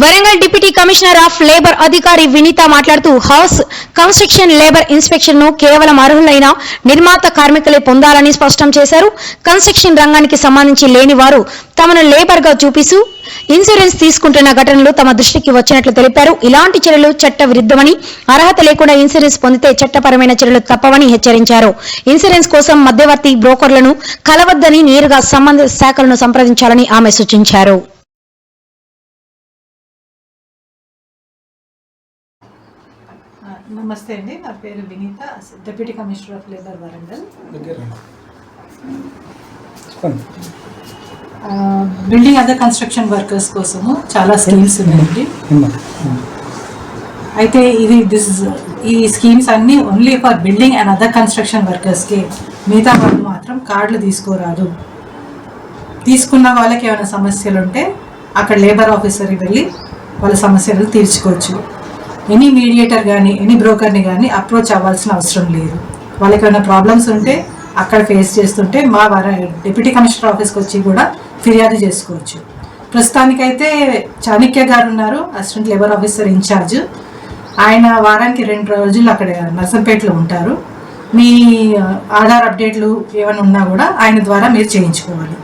Warangal deputy commissioner of labour అధికారి వినీత మాట్లాడుతూ house construction labour ఇన్స్పెక్షన్ను కేవలం అర్హులైన నిర్మాత కార్మికులే పొందాలని స్పష్టం చేశారు. కన్స్ట్రక్షన్ రంగానికి సంబంధించి లేని వారు తమను లేబర్గా చూపిస్తూ ఇన్సూరెన్స్ తీసుకుంటున్న ఘటనలు తమ దృష్టికి వచ్చినట్లు తెలిపారు. ఇలాంటి చర్యలు చట్ట విరుద్ధమని అర్హత లేకుండా ఇన్సూరెన్స్ పొందితే చట్టపరమైన చర్యలు తప్పవని హెచ్చరించారు. ఇన్సూరెన్స్ కోసం మధ్యవర్తి బ్రోకర్లను కలవద్దని నేరుగా సంబంధిత శాఖలను సంప్రదించాలని ఆమె సూచించారు. నమస్తే అండి. నా పేరు Vineetha deputy commissioner of labour Warangal. Building other construction workers కోసము చాలా స్కీమ్స్ ఉన్నాయండి. అయితే ఇది దిస్ ఈ స్కీమ్స్ అన్నీ only for building and other construction వర్కర్స్కి మిగతా వాళ్ళు మాత్రం కార్డులు తీసుకోరాదు. తీసుకున్న వాళ్ళకి ఏమైనా సమస్యలు ఉంటే అక్కడ లేబర్ ఆఫీసర్కి వెళ్ళి వాళ్ళ సమస్యలు తీర్చుకోవచ్చు. ఎనీ మీడియేటర్ కానీ ఎనీ బ్రోకర్ని కానీ అప్రోచ్ అవ్వాల్సిన అవసరం లేదు. వాళ్ళకి ఏమైనా ప్రాబ్లమ్స్ ఉంటే అక్కడ ఫేస్ చేస్తుంటే మా వర డిప్యూటీ కమిషనర్ ఆఫీస్కి వచ్చి కూడా ఫిర్యాదు చేసుకోవచ్చు. ప్రస్తుతానికైతే చాణక్య గారు ఉన్నారు అసిస్టెంట్ లేబర్ ఆఫీసర్ ఇన్ఛార్జ్ ఆయన వారానికి రెండు రోజులు అక్కడ నర్సంపేటలో ఉంటారు. మీ uh, ఆధార్ అప్డేట్లు ఏమైనా ఉన్నా కూడా ఆయన ద్వారా మీరు చేయించుకోవాలి.